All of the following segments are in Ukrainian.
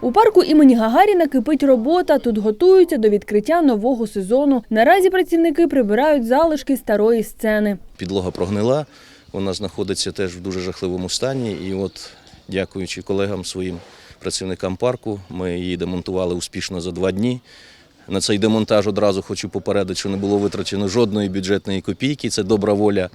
У парку імені Гагаріна кипить робота. Тут готуються до відкриття нового сезону. Наразі працівники прибирають залишки старої сцени. Підлога прогнила, вона знаходиться теж в дуже жахливому стані. І от, дякуючи колегам своїм працівникам парку, ми її демонтували успішно за два дні. На цей демонтаж одразу хочу попередити, що не було витрачено жодної бюджетної копійки. Це добра воля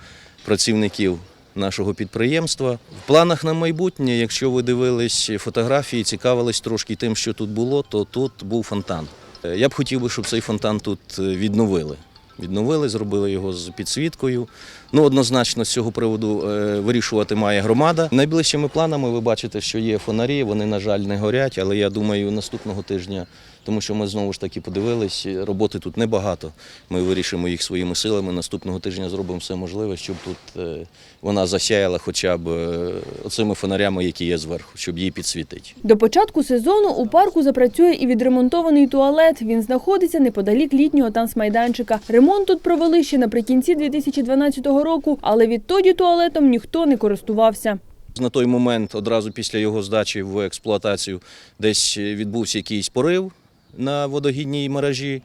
працівників нашого підприємства. В планах на майбутнє, якщо ви дивились фотографії, цікавились трошки тим, що тут було, то тут був фонтан. Е, Я б хотів би, щоб цей фонтан тут е, відновили. Відновили, зробили його з підсвіткою. Ну, однозначно, з цього приводу е, вирішувати має громада. Найближчими планами ви бачите, що є фонарі, вони, на жаль, не горять, але я думаю, наступного тижня, тому що ми знову ж таки подивились, роботи тут небагато. Ми вирішимо їх своїми силами. Наступного тижня зробимо все можливе, щоб тут е, вона засяяла хоча б е, оцими фонарями, які є зверху, щоб її підсвітити. До початку сезону у парку запрацює і відремонтований туалет. Він знаходиться неподалік літнього танцмайданчика. Ремонт тут провели ще наприкінці 2012 року, але відтоді туалетом ніхто не користувався. На той момент, одразу після його здачі в експлуатацію, десь відбувся якийсь порив на водогідній мережі.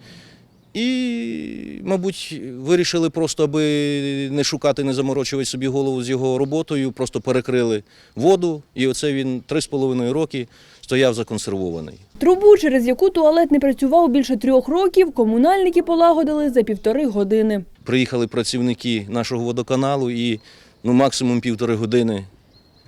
І, мабуть, вирішили просто, аби не шукати, не заморочувати собі голову з його роботою, просто перекрили воду, і оце він три з половиною роки стояв законсервований. Трубу, через яку туалет не працював більше трьох років, комунальники полагодили за півтори години. Приїхали працівники нашого водоканалу і ну, максимум півтори години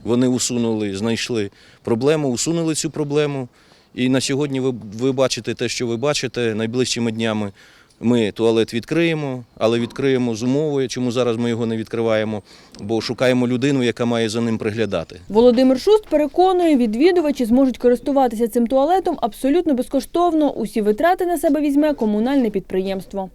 вони усунули, знайшли проблему, усунули цю проблему. І на сьогодні ви, ви бачите те, що ви бачите. Найближчими днями ми туалет відкриємо, але відкриємо з умовою, чому зараз ми його не відкриваємо, бо шукаємо людину, яка має за ним приглядати. Володимир Шуст переконує, відвідувачі зможуть користуватися цим туалетом абсолютно безкоштовно. Усі витрати на себе візьме комунальне підприємство.